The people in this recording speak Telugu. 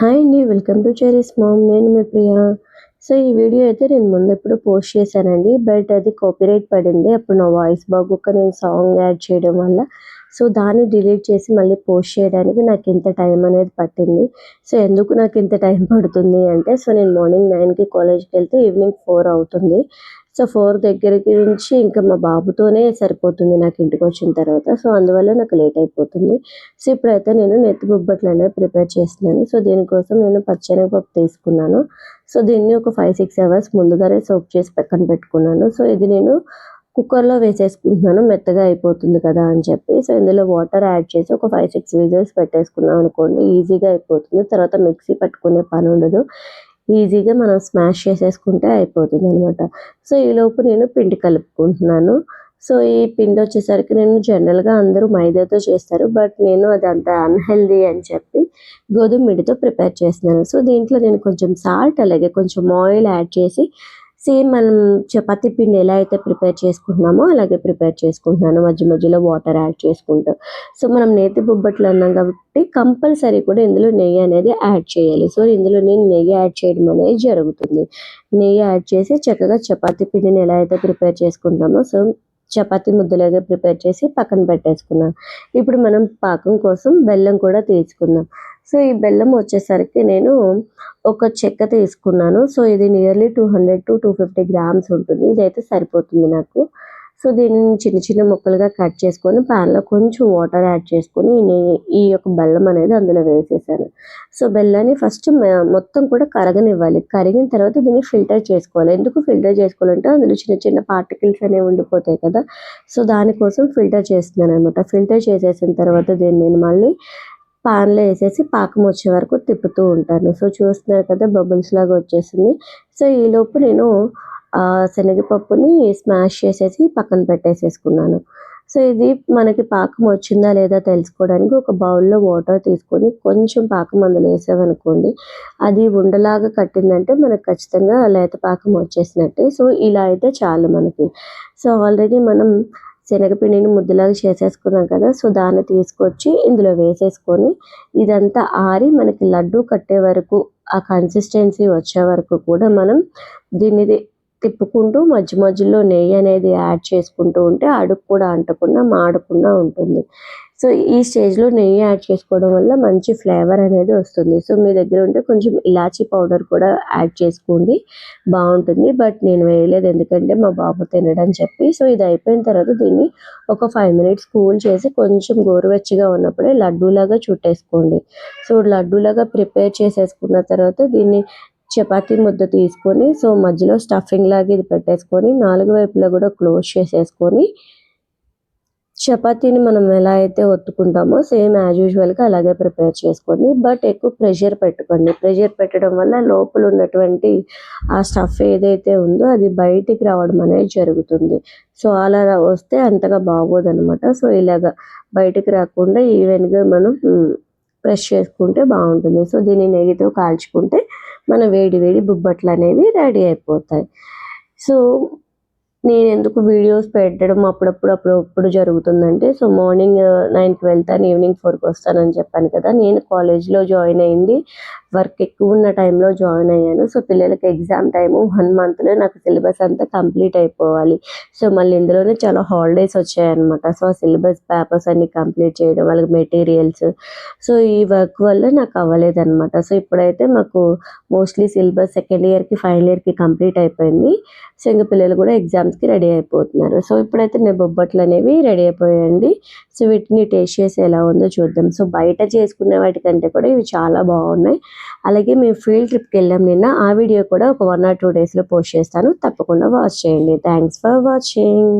హాయ్ అండి వెల్కమ్ టు చెరీస్ మామ్. నేను మీ ప్రియా. సో ఈ వీడియో అయితే నేను ముందు ఎప్పుడు పోస్ట్ చేశానండి. బట్ అది కాపీరైట్ పడింది. అప్పుడు నా వాయిస్ బాగోక నేను సాంగ్ యాడ్ చేయడం వల్ల. సో దాన్ని డిలీట్ చేసి మళ్ళీ పోస్ట్ చేయడానికి నాకు ఇంత టైం అనేది పట్టింది. సో ఎందుకు నాకు ఇంత టైం పడుతుంది అంటే సో నేను మార్నింగ్ నైన్కి కాలేజ్కి వెళ్తే ఈవినింగ్ ఫోర్ అవుతుంది. సో ఫోర్ దగ్గరికి నుంచి ఇంకా మా బాబుతోనే సరిపోతుంది నాకు ఇంటికి వచ్చిన తర్వాత. సో అందువల్ల నాకు లేట్ అయిపోతుంది. సో ఇప్పుడైతే నేను నెత్తి బొబ్బట్లు అనేవి ప్రిపేర్ చేస్తున్నాను. సో దీనికోసం నేను పచ్చెనగపప్పు తీసుకున్నాను. సో దీన్ని ఒక ఫైవ్ సిక్స్ అవర్స్ ముందుగానే సోప్ చేసి పక్కన పెట్టుకున్నాను. సో ఇది నేను కుక్కర్లో వేసేసుకుంటున్నాను. మెత్తగా అయిపోతుంది కదా అని చెప్పి. సో ఇందులో వాటర్ యాడ్ చేసి ఒక ఫైవ్ సిక్స్ విజిల్స్ పెట్టేసుకున్నాం అనుకోండి ఈజీగా అయిపోతుంది. తర్వాత మిక్సీ పట్టుకునే పని ఉండదు. ఈజీగా మనం స్మాష్ చేసేసుకుంటే అయిపోతుంది అనమాట సో ఈలోపు నేను పిండి కలుపుకుంటున్నాను. సో ఈ పిండి వచ్చేసరికి నేను జనరల్గా అందరూ మైదాతో చేస్తారు. బట్ నేను అది అంత అన్హెల్దీ అని చెప్పి గోధుమ పిండితో ప్రిపేర్ చేస్తున్నాను. సో దీంట్లో నేను కొంచెం సాల్ట్ అలాగే కొంచెం ఆయిల్ యాడ్ చేసి సేమ్ మనం చపాతి పిండి ఎలా అయితే ప్రిపేర్ చేసుకుంటున్నామో అలాగే ప్రిపేర్ చేసుకుంటున్నాను. మధ్య మధ్యలో వాటర్ యాడ్ చేసుకుంటూ. సో మనం నేతి బొబ్బట్లు అన్నాం కాబట్టి కంపల్సరీ కూడా ఇందులో నెయ్యి అనేది యాడ్ చేయాలి. సో ఇందులో నేను నెయ్యి యాడ్ చేయడం అనేది జరుగుతుంది. నెయ్యి యాడ్ చేసి చక్కగా చపాతీ పిండిని ఎలా అయితే ప్రిపేర్ చేసుకుంటామో సో చపాతీ ముద్దలాగా ప్రిపేర్ చేసి పక్కన పెట్టేసుకున్నాం. ఇప్పుడు మనం పాకం కోసం బెల్లం కూడా తీసుకుందాం. సో ఈ బెల్లం వచ్చేసరికి నేను ఒక చెక్క తీసుకున్నాను. సో ఇది nearly two hundred to two fifty grams ఉంటుంది. ఇదైతే సరిపోతుంది నాకు. సో దీనిని చిన్న చిన్న ముక్కలుగా కట్ చేసుకొని ప్యాన్లో కొంచెం వాటర్ యాడ్ చేసుకొని ఈ యొక్క బెల్లం అనేది అందులో వేసేసాను. సో బెల్లాన్ని ఫస్ట్ మొత్తం కూడా కరగనివ్వాలి. కరిగిన తర్వాత దీన్ని ఫిల్టర్ చేసుకోవాలి. ఎందుకు ఫిల్టర్ చేసుకోవాలంటే అందులో చిన్న చిన్న పార్టికల్స్ అనేవి ఉండిపోతాయి కదా. సో దానికోసం ఫిల్టర్ చేస్తున్నాను అనమాట ఫిల్టర్ చేసేసిన తర్వాత దీన్ని నేను మళ్ళీ పాన్లో వేసేసి పాకం వచ్చే వరకు తిప్పుతూ ఉంటాను. సో చూస్తున్నారు కదా బబుల్స్ లాగా వచ్చేసింది. సో ఈలోపు నేను శనగపప్పుని స్మాష్ చేసేసి పక్కన పెట్టేసేసుకున్నాను. సో ఇది మనకి పాకం వచ్చిందా లేదా తెలుసుకోవడానికి ఒక బౌల్లో వాటర్ తీసుకొని కొంచెం పాకం అందులో వేసామనుకోండి అది ఉండలాగా కట్టిందంటే మనకు ఖచ్చితంగా లేత పాకం వచ్చేసినట్టే. సో ఇలా అయితే చాలు మనకి. సో ఆల్రెడీ మనం శనగపిండిని ముద్దలాగా చేసేసుకున్నాం కదా సో దాన్ని తీసుకొచ్చి ఇందులో వేసేసుకొని ఇదంతా ఆరి మనకి లడ్డు కట్టే వరకు ఆ కన్సిస్టెన్సీ వచ్చే వరకు కూడా మనం దీన్ని తిప్పుకుంటూ మధ్య మధ్యలో నెయ్యి అనేది యాడ్ చేసుకుంటూ ఉంటే అడుగు కూడా అంటకుండా మాడకుండా ఉంటుంది. సో ఈ స్టేజ్లో నెయ్యి యాడ్ చేసుకోవడం వల్ల మంచి ఫ్లేవర్ అనేది వస్తుంది. సో మీ దగ్గర ఉంటే కొంచెం ఇలాచీ పౌడర్ కూడా యాడ్ చేసుకోండి. బాగుంటుంది. బట్ నేను వేయలేదు ఎందుకంటే మా బాబు తినడని చెప్పి. సో ఇది అయిపోయిన తర్వాత దీన్ని ఒక ఫైవ్ మినిట్స్ కూల్ చేసి కొంచెం గోరువెచ్చగా ఉన్నప్పుడే లడ్డూలాగా చుట్టేసుకోండి. సో లడ్డూలాగా ప్రిపేర్ చేసేసుకున్న తర్వాత దీన్ని చపాతీ ముద్ద తీసుకొని సో మధ్యలో స్టఫింగ్ లాగా ఇది పెట్టేసుకొని నాలుగు వైపులా కూడా క్లోజ్ చేసేసుకొని చపాతీని మనం ఎలా అయితే ఒత్తుకుంటామో సేమ్ యాజ్ యూజువల్గా అలాగే ప్రిపేర్ చేసుకోండి బట్ ఎక్కువ ప్రెషర్ పెట్టుకోండి. ప్రెషర్ పెట్టడం వల్ల లోపల ఉన్నటువంటి ఆ స్టఫ్ ఏదైతే ఉందో అది బయటికి రావడం అనేది జరుగుతుంది. సో అలా వస్తే అంతగా బాగోదనమాట సో ఇలాగ బయటికి రాకుండా ఈవెన్గా మనం ప్రెస్ చేసుకుంటే బాగుంటుంది. సో దీన్ని నెయ్యితో కాల్చుకుంటే మన వేడి వేడి బుబ్బట్లు అనేవి రెడీ అయిపోతాయి. సో నేను ఎందుకు వీడియోస్ పెట్టడం అప్పుడప్పుడు అప్పుడప్పుడు జరుగుతుందంటే సో మార్నింగ్ నైన్కి వెళ్తాను ఈవినింగ్ ఫోర్కి వస్తానని చెప్పాను కదా నేను కాలేజ్లో జాయిన్ అయింది వర్క్ ఎక్కువ ఉన్న టైంలో జాయిన్ అయ్యాను సో పిల్లలకి ఎగ్జామ్ టైము వన్ మంత్లో నాకు సిలబస్ అంతా కంప్లీట్ అయిపోవాలి. సో మళ్ళీ ఇందులోనే చాలా హాలిడేస్ వచ్చాయన్నమాట. సో ఆ సిలబస్ పేపర్స్ అన్ని కంప్లీట్ చేయడం వాళ్ళకి మెటీరియల్స్. సో ఈ వర్క్ వల్ల నాకు అవ్వలేదన్నమాట. సో ఇప్పుడైతే మాకు మోస్ట్లీ సిలబస్ సెకండ్ ఇయర్కి ఫైనల్ ఇయర్కి కంప్లీట్ అయిపోయింది. సో ఇంకా పిల్లలు కూడా ఎగ్జామ్స్కి రెడీ అయిపోతున్నారు. సో ఇప్పుడైతే నేను బొబ్బట్లు అనేవి రెడీ అయిపోయాయండి. సో వీటిని టేస్ట్ చేసి ఎలా ఉందో చూద్దాం. సో బయట చేసుకునే వాటికంటే కూడా ఇవి చాలా బాగున్నాయి. అలాగే మేము ఫీల్డ్ ట్రిప్కి వెళ్ళాం నిన్న. ఆ వీడియో కూడా ఒక వన్ ఆర్ టూ డేస్లో పోస్ట్ చేస్తాను. తప్పకుండా వాచ్ చేయండి. Thanks for watching.